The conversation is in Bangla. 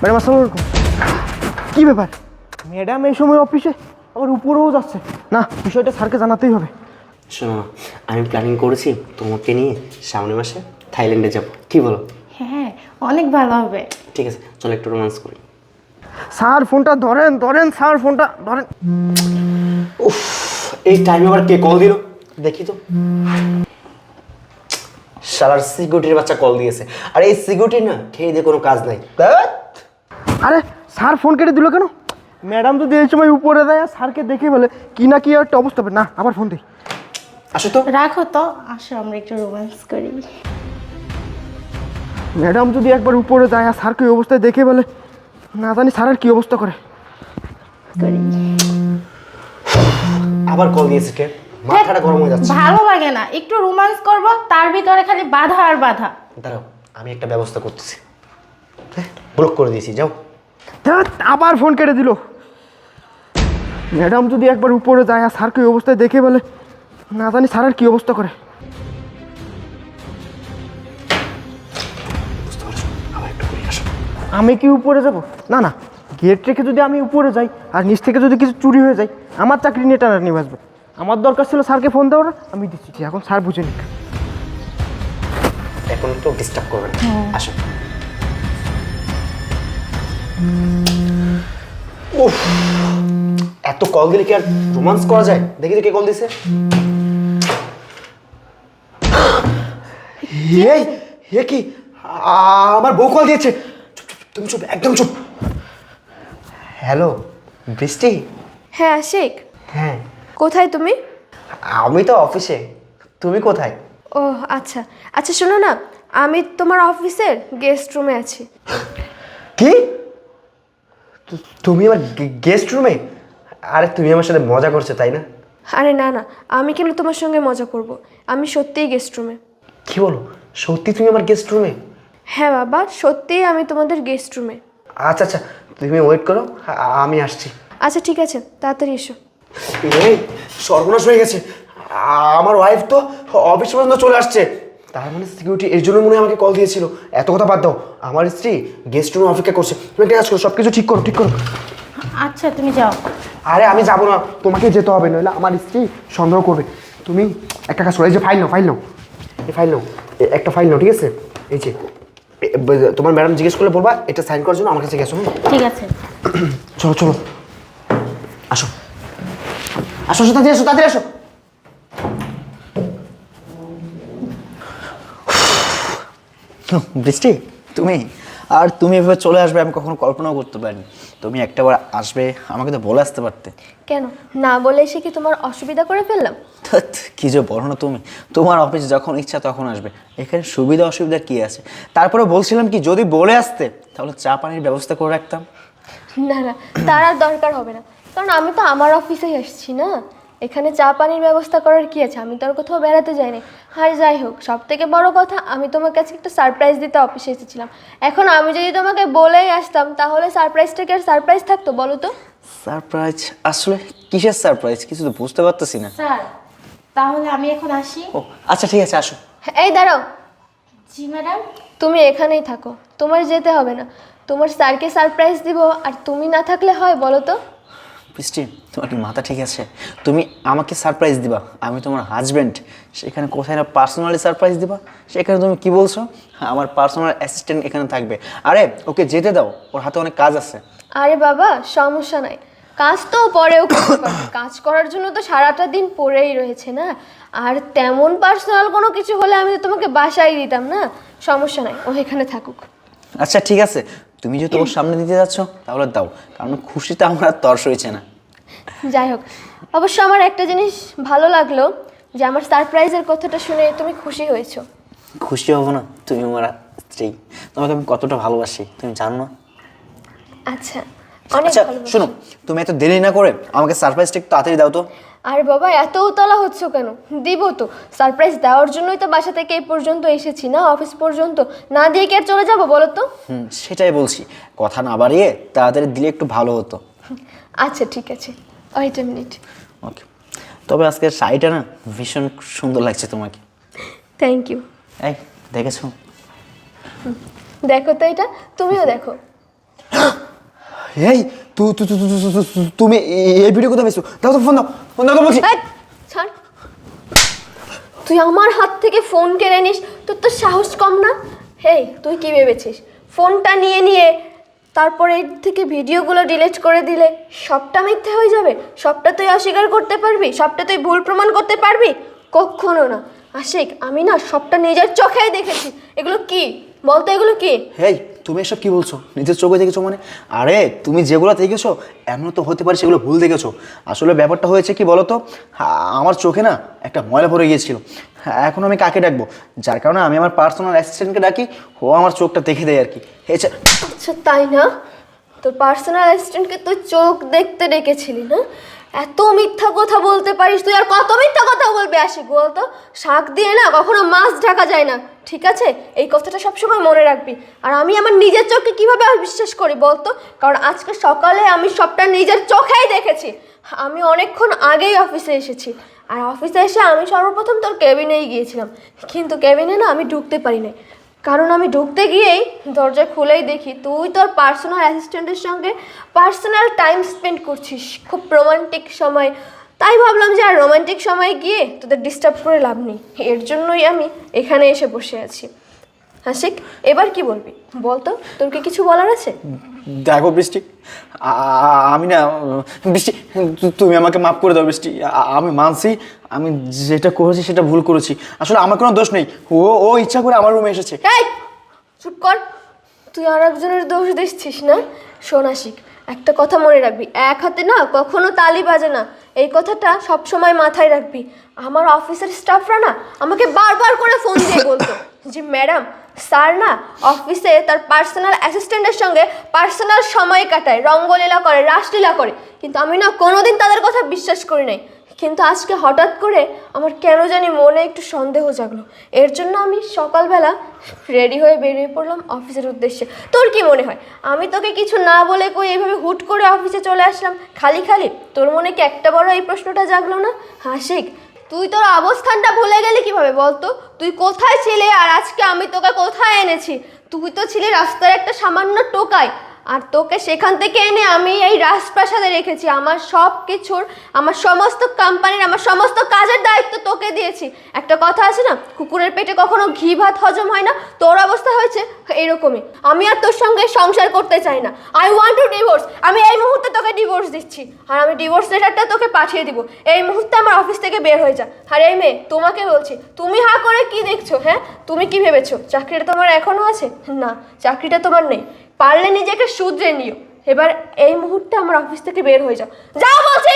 ম্যাডাম আসসালামু আলাইকুম। কী ব্যাপার? ম্যাডাম এই সময় অফিসে আবার উপরেও যাচ্ছে। না বিষয়টা স্যারকে জানাতেই হবে। শোনো না, আমি প্ল্যানিং করেছি তোমাকে নিয়ে সামনের মাসে থাইল্যান্ডে যাব। কি বলো? হ্যাঁ অনেক ভালো হবে। ঠিক আছে চলো একটু রোমান্স করি। স্যার ফোনটা ধরেন ধরেন স্যার ফোনটা ধরেন। এই টাইমে আবার কে কল দিল? দেখি তো। শালার সিকিউরিটির বাচ্চা কল দিয়েছে। আর এই সিকিউরিটি না খেয়ে দিয়ে কোনো কাজ নাই। আরে স্যার ফোন কেটে দিল কেন? ম্যাডাম যদি এই সময় উপরে দেয় আর স্যারকে দেখে বলে কি না কি একটা অবস্থা হবে। না আবার ফোন দিই আসো তো। রাখো তো। আসো আমরা একটু রোম্যান্স করি। ম্যাডাম যদি একবার উপরে যায় আর স্যারকে ওই অবস্থায় দেখে বলে না জানি স্যারের কি অবস্থা করে। করি। আবার কল দিয়েছে কে? মাথাটা গরম হয়ে যাচ্ছে। ভালো লাগে না। একটু রোম্যান্স করব তার ভিতরে খালি বাধা আর বাধা। দাঁড়াও আমি একটা ব্যবস্থা করতেছি। ব্লক করে দিয়েছি যাও। আবার ফোন কেটে দিল। ম্যাডাম যদি একবার উপরে যায় আর স্যারকে ওই অবস্থায় দেখে বলে না জানি স্যারের কি অবস্থা করে। আমি কি উপরে যাব? না না গেট রেখে যদি আমি উপরে যাই আর নিচ থেকে যদি কিছু চুরি হয়ে যায় আমার চাকরি নিয়ে টানাটানি বাসবে আমার দরকার ছিল স্যারকে ফোন দেওয়ার আমি দিচ্ছি। এখন স্যার বুঝে নিক। এখন তো ডিস্টার্ব করবে না। আসো উফ এত কল দিলে কি আর রোমান্স করা যায়? দেখি তো কে কল দিছে। এই এ কি? আমার বউ কল দিয়েছে। তুমি চুপ একদম চুপ। হ্যালো বৃষ্টি? হ্যাঁ আশিক। হ্যাঁ। কোথায় তুমি? আমি তো অফিসে তুমি কোথায়? ও আচ্ছা। আচ্ছা শোনো না আমি তোমার অফিসের গেস্ট রুমে আছি। কি? তুমি আমার গেস্ট রুমে আরে তুমি আমার সাথে মজা করছ তাই না? আরে না না আমি কেন তোমার সঙ্গে মজা করব? আমি সত্যিই গেস্ট রুমে কি বলো? সত্যি তুমি আমার গেস্ট রুমে হ্যাঁ বাবা সত্যিই আমি তোমাদের গেস্ট রুমে আচ্ছা আচ্ছা তুমি ওয়েট করো আমি আসছি। আচ্ছা ঠিক আছে তাড়াতাড়ি এসো। এই সর্বনাশ হয়ে গেছে। আমার ওয়াইফ তো অফিস পর্যন্ত চলে আসছে। তার মানে সিকিউরিটি এর জন্য মনে হয় আমাকে কল দিয়েছিল। এত কথা বাদ দাও। আমার স্ত্রী গেস্ট রুমে অপেক্ষা করছে। তুমি একটা কাজ করো সব কিছু ঠিক করো ঠিক করো। আচ্ছা তুমি যাও। আরে আমি যাব না। তোমাকে যেতে হবে নইলে আমার স্ত্রী সন্দেহ করবে। তুমি একটা কাজ করো এই যে ফাইল নাও ফাইল নাও। এই ফাইল নাও। একটা ফাইল নাও ঠিক আছে? এই যে তোমার ম্যাডাম জিজ্ঞেস করলে বলবা এটা সাইন করার জন্য আমার কাছে গেছো ঠিক আছে। চলো চলো। আসো। আসো আসো তাড়াতাড়ি আসো তাড়াতাড়ি আসো। বৃষ্টি? তুমি? আর তুমি এভাবে চলে আসবে আমি কখনো কল্পনাও করতে পারিনি। তুমি একটাবার আসবে আমাকে তো বলে আসতে পারতে। কেন? না বলে এসে কি তোমার অসুবিধা করে ফেললাম? ধ্যাৎ, কি যে বলো না তুমি। তোমার অফিস যখন ইচ্ছা তখন আসবে। এখানে সুবিধা অসুবিধা কি আছে? তারপরে বলছিলাম কি যদি বলে আসতে তাহলে চা পানির ব্যবস্থা করে রাখতাম। না না তার আর দরকার হবে না। কারণ আমি তো আমার অফিসেই আসছি না? এখানে চা পানির ব্যবস্থা করার কি আছে? আমি তো আর কোথাও বেড়াতে যাইনি। আর যাই হোক সব থেকে বড় কথা আমি তোমার কাছে একটা সারপ্রাইজ দিতে অফিসে এসেছিলাম। এখন আমি যদি তোমাকে বলেই আসতাম তাহলে সারপ্রাইজটা কি আর সারপ্রাইজ থাকতো বলো তো? সারপ্রাইজ আসলে কিসের সারপ্রাইজ কিছু তো বুঝতে পারতেছি না। স্যার তাহলে আমি এখন আসি? ও আচ্ছা ঠিক আছে আসো। এই দাঁড়াও। জি ম্যাডাম। তুমি এখানেই থাকো। তোমার যেতে হবে না। তোমার স্যারকে সারপ্রাইজ দিব আর তুমি না থাকলে হয় বলো তো? বৃষ্টি তোমার কি মাথা ঠিক আছে? তুমি আমাকে সারপ্রাইজ দিবা আমি তোমার হাজব্যান্ড সেখানে কোথায় না পার্সোনালি সারপ্রাইজ দিবা? সেখানে তুমি কি বলছো? আমার পার্সোনাল অ্যাসিস্ট্যান্ট এখানে থাকবে। আরে ওকে যেতে দাও ওর হাতে অনেক কাজ আছে। আরে বাবা সমস্যা নাই। কাজ তো পরেও করতে পারবে। কাজ করার জন্য তো সারাটা দিন পড়েই রয়েছে না? আর তেমন পার্সোনাল কোনো কিছু হলে আমি তো তোমাকে বাসায় দিতাম না? সমস্যা নাই ও এখানে থাকুক। আচ্ছা ঠিক আছে। তুমি যেহেতু তোমার সামনে দিতে যাচ্ছ তাহলে দাও কারণ খুশিতে আমার আর তর্স হয়েছে না। যাই হোক অবশ্য আমার একটা জিনিস ভালো লাগল যে আমার সারপ্রাইজের কথাটা শুনে তুমি খুশি হয়েছো। খুশি হব না তুমি আমার স্ত্রী। তোমাকে আমি কতটা ভালোবাসি তুমি জানো আচ্ছা। আচ্ছা। শোনো তুমি এত দেরি না করে আমাকে সারপ্রাইজটা একটু তাড়াতাড়ি দাও তো। আর বাবা এত উতলা হচ্ছ কেন? দিব তো। সারপ্রাইজ দেওয়ার জন্যই তো বাসা থেকে এই পর্যন্ত এসেছি না অফিস পর্যন্ত। না দিয়ে কি আর চলে যাব বলো তো? হুম সেটাই বলছি। কথা না বাড়িয়ে তাড়াতাড়ি দিলে একটু ভালো হতো। আচ্ছা ঠিক আছে। ওয়েট এ মিনিট ওকে তবে আজকের শাড়িটা না ভীষণ সুন্দর লাগছে তোমাকে। থ্যাংক ইউ এই দেখেছ? দেখো তো এটা তুমিও দেখো। এই তু- তু- তু- তু- তু- তু- তু- তুমি এই ভিডিও কোথায় পেয়েছ দাও তো ফোন দাও ফোন দাও তো বলছি। ছাড়। তুই আমার হাত থেকে ফোন কেড়ে নিস তোর তো সাহস কম না? হেই তুই কি ভেবেছিস? ফোনটা নিয়ে নিয়ে তারপরে এর থেকে ভিডিওগুলো ডিলিট করে দিলে সবটা মিথ্যে হয়ে যাবে? সবটা তুই অস্বীকার করতে পারবি? সবটা তুই ভুল প্রমাণ করতে পারবি? কখনো না। আশিক আমি না সবটা নিজের চোখেই দেখেছি। এগুলো কি? বলতো এগুলো কি? হেই তুমি এসব কি বলছো? নিজের চোখে দেখেছ মানে? আরে, তুমি যেগুলো দেখেছ এমন তো হতে পারে সেগুলো ভুল দেখেছ। আসলে ব্যাপারটা হয়েছে কি বলো তো আমার চোখে না একটা ময়লা পড়ে গিয়েছিল। এখন আমি কাকে ডাকবো? যার কারণে আমি আমার পার্সোনাল অ্যাসিস্ট্যান্টকে ডাকি, ও আমার চোখটা দেখে দেয় আর কি। আচ্ছা তাই না? তোর পার্সোনাল অ্যাসিস্ট্যান্টকে তুই চোখ দেখতে ডেকেছিলি না? এত মিথ্যা কথা বলতে পারিস তুই, আর কত মিথ্যা কথা বলবি আশিক বলতো? শাক দিয়ে না কখনো মাছ ঢাকা যায় না। ঠিক আছে? এই কথাটা সবসময় মনে রাখবি। আর আমি আমার নিজের চোখকে কীভাবে বিশ্বাস করি বলতো? কারণ আজকে সকালে আমি সবটা নিজের চোখেই দেখেছি। আমি অনেকক্ষণ আগেই অফিসে এসেছি। আর অফিসে এসে আমি সর্বপ্রথম তোর কেবিনেই গিয়েছিলাম। কিন্তু কেবিনে না আমি ঢুকতে পারি নাই কারণ আমি ঢুকতে গিয়েই দরজা খুলেই দেখি তুই তোর পার্সোনাল অ্যাসিস্ট্যান্টের সঙ্গে পার্সোনাল টাইম স্পেন্ড করছিস। খুব রোমান্টিক সময়। তাই ভাবলাম যে আর রোমান্টিক সময় গিয়ে তোদের ডিস্টার্ব করে লাভ নেই। এর জন্যই আমি এখানে এসে বসে আছি। হাসিক এবার কি বলবি? বলতো তোর কি কিছু বলার আছে? দেখো বৃষ্টি আমি না বৃষ্টি তুমি আমাকে মাফ করে দাও বৃষ্টি আমি মানছি আমি যেটা করেছি সেটা ভুল করেছি। আসলে আমার কোনো দোষ নেই ও ও ইচ্ছা করে আমার রুমে এসেছে। এই চুপ কর। তুই আর একজনের দোষ দিচ্ছিস না? সোনাশিক একটা কথা মনে রাখবি এক হাতে না কখনো তালি বাজে না। এই কথাটা সব সময় মাথায় রাখবি। আমার অফিসের স্টাফরা না আমাকে বারবার করে ফোন দিয়ে বলতো যে ম্যাডাম স্যার না অফিসে তার পার্সোনাল অ্যাসিস্ট্যান্টের সঙ্গে পার্সোনাল সময় কাটায়, রঙ্গলীলা করে, রাসলীলা করে। কিন্তু আমি না কোনোদিন তাদের কথা বিশ্বাস করি নাই। কিন্তু আজকে হঠাৎ করে আমার কেন জানি মনে একটু সন্দেহ জাগলো। এর জন্য আমি সকালবেলা রেডি হয়ে বেরিয়ে পড়লাম অফিসের উদ্দেশ্যে। তোর কি মনে হয়? আমি তোকে কিছু না বলে কই এইভাবে হুট করে অফিসে চলে আসলাম? খালি খালি তোর মনে কি একটা বড় এই প্রশ্নটা জাগলো না? হাসিক তুই তোর অবস্থানটা ভুলে গেলি কীভাবে বলতো? তুই কোথায় ছিলে আর আজকে আমি তোকে কোথায় এনেছি? তুই তো ছিলি রাস্তার একটা সামান্য টোকায়। আর তোকে সেখান থেকে এনে আমি এই রাজপ্রাসাদে রেখেছি। আমার সব কিছুর আমার সমস্ত কোম্পানির আমার সমস্ত কাজের দিয়েছি। একটা কথা আছে না, কুকুরের পেটে কখনো ঘি ভাত হজম হয় না, তোর অবস্থা হয়েছে এরকমই। আমি আর তোর সঙ্গে সংসার করতে চাই না। আই ওয়ান্ট টু ডিভোর্স আমি এই মুহূর্তে তোকে ডিভোর্স দিচ্ছি। আর আমি ডিভোর্স লেটারটা তোকে পাঠিয়ে দিব। এই মুহূর্তে আমার অফিস থেকে বের হয়ে যা। আর এই মেয়ে, তোমাকে বলছি, তুমি হা করে কি দেখছ হ্যাঁ? তুমি কি ভেবেছো? চাকরিটা তোমার এখনও আছে? না, চাকরিটা তোমার নেই। পারলে নিজেকে শুধরে নিও। এবার এই মুহূর্তে আমার অফিস থেকে বের হয়ে যাও যাও বলছি!